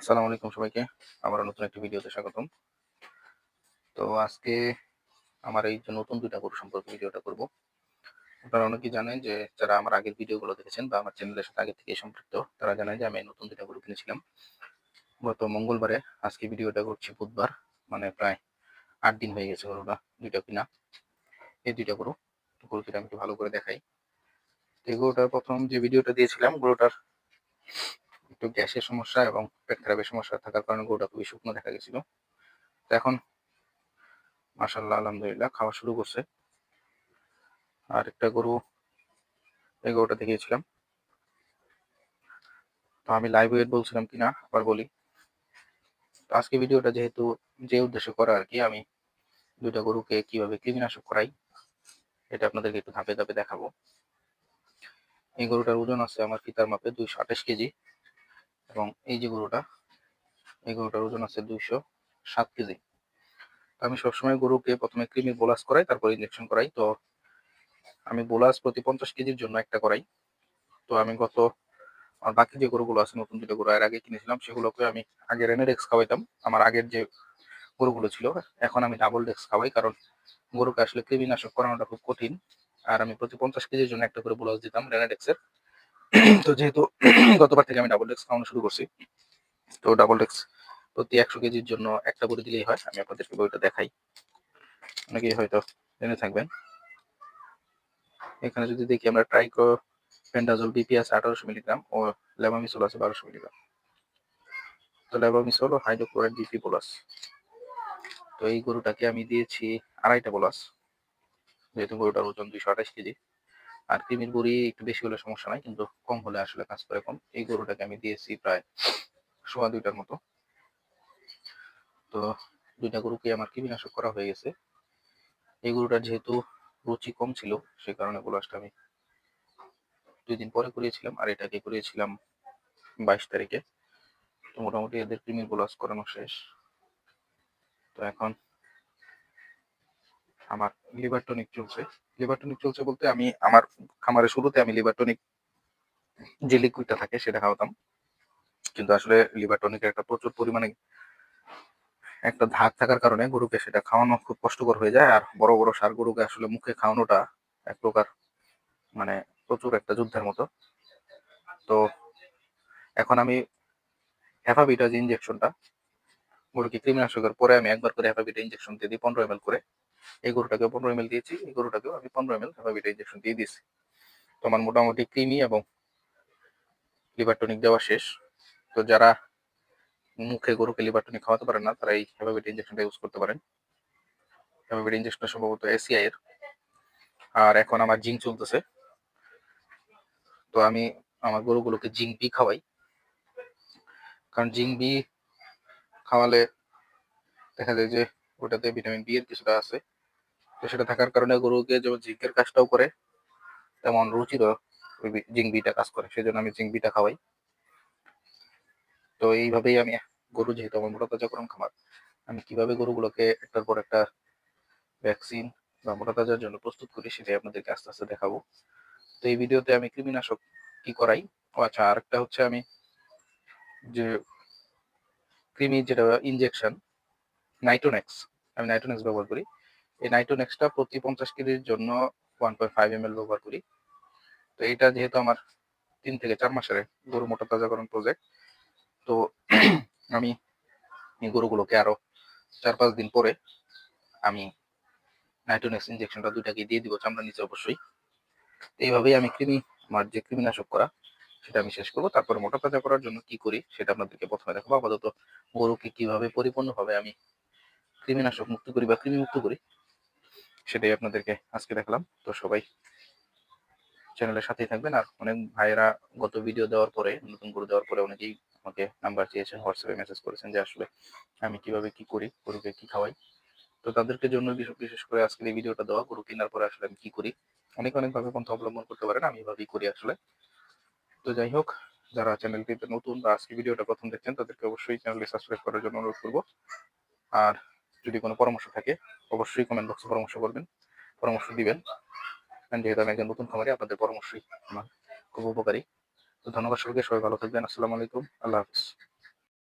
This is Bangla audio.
আসসালামু আলাইকুম সবাইকে। আবার নতুন একটি ভিডিওতে স্বাগতম। তো আজকে আমার এই যে নতুন দুইটা গরু সম্পর্কে ভিডিওটা করব। আপনারা অনেকেই জানেন যে যারা আমার আগের ভিডিওগুলো দেখেছেন বা আমার চ্যানেলের সাথে আগে থেকে সম্পৃক্ত, তারা জানেন যে আমি নতুন দুইটা গরু কিনেছিলাম। গত মঙ্গলবারে আজকে ভিডিওটা করছি বুধবার মানে প্রায় আট দিন হয়ে গেছে গরুটা, দুইটা কিনা। এই দুইটা গরু, তো গরুটা আমি ভালো করে দেখাই। এই গরুটার প্রথম যে ভিডিওটা দিয়েছিলাম, গরুটার একটু গ্যাসের সমস্যা এবং পেট খারাপের সমস্যা থাকার কারণে গরুটা খুবই শুকনো দেখা গেছিল। তো এখন মাসাল্লাহ আলহামদুলিল্লাহ খাওয়া শুরু করছে। আর একটা গরু, এই গরুটা দেখিয়েছিলাম। তো আমি লাইভ ওয়েট বলছিলাম কিনা, আবার বলি। তো আজকে ভিডিওটা যেহেতু, যে উদ্দেশ্য করা আর কি, আমি দুইটা গরুকে কীভাবে কৃমিনাশক করাই, এটা আপনাদেরকে একটু ধাপে ধাপে দেখাবো। এই গরুটার ওজন আছে আমার ফিতার মাপে দুইশো আঠাশ কেজি। এবং এই যে গরুটা, এই গরুটার ওজন আছে দুইশো সাত কেজি। আমি সবসময় গরুকে প্রথমে কৃমি বোলাস করাই, তারপর ইঞ্জেকশন করাই। তো আমি বোলাস প্রতি পঞ্চাশ কেজির জন্য একটা করাই। তো আমি গত বাকি যে গরুগুলো আছে, নতুন দুটো গরু, এর আগে কিনেছিলাম, সেগুলোকে আমি আগে রেনেডেক্স খাওয়াইতাম। আমার আগের যে গরুগুলো ছিল, এখন আমি ডাবল ডেক্স খাওয়াই, কারণ গরুকে আসলে কৃমিনাশক করানোটা খুব কঠিন। আর আমি প্রতি পঞ্চাশ কেজির জন্য একটা করে বোলাস দিতাম রেনেডেক্সের তো যেহেতু গতবার থেকে আমি ডাবল ডেক্স খাওয়ানো শুরু করছি, তো ডাবল ডেক্স প্রতি একশো কেজির জন্য একটা করে দিলেই হয়, আমি আপনাদেরকে বইটা দেখাই। অনেকেই হয়তো জেনে থাকবেন। এখানে যদি দেখি আমরা ট্রাইকো পেন্ডাজল বিপি আছে আঠারোশো মিলিগ্রাম ও লেবামিসল আছে বারোশো মিলিগ্রাম তো লেবামিসল ও হাইড্রোক্লোরাইড বিপি প্লাস তো এই গরুটাকে আমি দিয়েছি আড়াইটা প্লাস যেহেতু গরুটার ওজন দুইশো আঠাশ কেজি। আর কৃমির বড়ি একটু বেশি হলে সমস্যা নাই, কিন্তু কম হলে আসলে কাজ করে কম। এই গরুটাকে আমি দিয়েছি প্রায় সোয়া দুইটার মতো। তো দুইটা গরুকে আমার কৃমিনাশক করা হয়ে গেছে। এই গরুটার যেহেতু রুচি কম ছিল সেই কারণে গোলাসটা আমি দুই দিন পরে করিয়েছিলাম, আর এটাকে করিয়েছিলাম বাইশ তারিখে। তো মোটামুটি এদের কৃমির গোলাস করানো শেষ। তো এখন আমার লিভার টনিক চলছে। লিভার টনিক চলছে বলতে আমি আমার খামারের শুরুতে আমি লিভার টনিক যে লিকুইডটা থাকে সেটা খাওয়াতাম। কিন্তু আসলে লিভার টনিকের একটা প্রচুর পরিমাণে একটা ধাক থাকার কারণে গরুকে সেটা খাওয়ানো খুব কষ্টকর হয়ে যায়। আর বড় বড় সার গরুকে আসলে মুখে খাওয়ানোটা এক প্রকার মানে প্রচুর একটা যুদ্ধের মতো। তো এখন আমি হ্যাপাবিটা যে ইঞ্জেকশনটা গরুকে কৃমিনাশকের পরে আমি একবার করে হ্যাপাবিটা ইঞ্জেকশন দিয়ে দিই, পনেরো এম করে। এই গরুটাকেও পনেরো এম দিয়েছি, এই গরুটাকেও আমি পনেরো এম এল হ্যাপাবিটা ইঞ্জেকশন দিয়ে দিয়েছি। তো আমার মোটামুটি কৃমি এবং লিভার টনিক দেওয়া শেষ। তো যারা মুখে গরুকে লিভার টনিক খাওয়াতে পারেন না, তারা এই হ্যাপাবিট ইঞ্জেকশনটা ইউজ করতে পারেন। হ্যাপাবিট ইঞ্জেকশনটা সম্ভবত এসিআই এর। আর এখন আমার জিঙ্ক চলতেছে। তো আমি আমার গরুগুলোকে জিঙ্ক বি খাওয়াই। কারণ জিঙ্ক বি খাওয়ালে দেখা যায় যে ওটাতে ভিটামিন বি এর কিছুটা আছে। তো সেটা থাকার কারণে গরুকে যেমন জিঙ্কের কাজটাও করে, তেমন রুচিরও ওই জিঙ্ক বিটা কাজ করে সেই জন্য আমি জিঙ্ক বিটা খাওয়াই। তো এইভাবেই আমি গরু যেহেতু আমার মোটা তাজাকরণ খামার, আমি কীভাবে গরুগুলোকে একটার পর একটা ভ্যাকসিন বা মোটা তাজার জন্য প্রস্তুত করি সেটাই আপনাদেরকে আস্তে আস্তে দেখাবো। তো এই ভিডিওতে আমি কৃমিনাশক কি করাই? ও আচ্ছা আরেকটা হচ্ছে আমি যে কৃমি যেটা ইনজেকশন নাইট্রোনেক্স আমি নাইট্রোনেক্স ব্যবহার করি। এই নাইট্রোনেক্সটা প্রতি পঞ্চাশ কেজির জন্য one point five M L ব্যবহার করি। তো এইটা যেহেতু আমার তিন থেকে চার মাসের গরু মোটা তাজাকরণ প্রজেক্ট তো আমি এই গরুগুলোকে আরও চার পাঁচ দিন পরে আমি নাইট্রোনেক্স ইঞ্জেকশনটা দুইটাকে দিয়ে দিব চামড়া নিচে অবশ্যই। এইভাবেই আমি কৃমি, আমার যে কৃমিনাশক করা, সেটা আমি শেষ করব। তারপরে মোটা তাজা করার জন্য কি করি, সেটা আপনাদেরকে প্রথমে দেখাবো। আপাতত গরুকে কীভাবে পরিপূর্ণভাবে আমি কৃমিনাশক মুক্ত করি বা কৃমি মুক্ত করি সেটাই আপনাদেরকে আজকে দেখলাম। তো সবাই চ্যানেলের সাথেই থাকবেন। আর অনেক ভাইয়েরা গত ভিডিও দেওয়ার পরে, নতুন গরু দেওয়ার পরে অনেকেই আমাকে নাম্বার চেয়েছেন হোয়াটসঅ্যাপে মেসেজ করেছেন যে, আসলে আমি কীভাবে কি করি? গরুকে কি খাওয়াই? তো তাদেরকে জন্য বিশেষ করে আজকের এই ভিডিওটা দেওয়া, গরু কেনার পরে আসলে আমি কি করি? অনেক অনেক ভাবে পন্থা অবলম্বন করতে পারেন, আমি এভাবেই করি আসলে। তো যাই হোক, যারা চ্যানেলটিতে নতুন বা আজকে ভিডিওটা প্রথম দেখছেন, তাদেরকে অবশ্যই চ্যানেলটি সাবস্ক্রাইব করার জন্য অনুরোধ করব। আর যদি কোনো পরামর্শ থাকে, অবশ্যই কমেন্ট বক্সে পরামর্শ করবেন। পরামর্শ দিবেন। যেহেতু আমি একজন নতুন খামারি, আপনাদের পরামর্শই আমার খুব উপকারী। তো ধন্যবাদ সবাইকে, সবাই ভালো থাকবেন। আসসালামু আলাইকুম। আল্লাহ হাফিজ।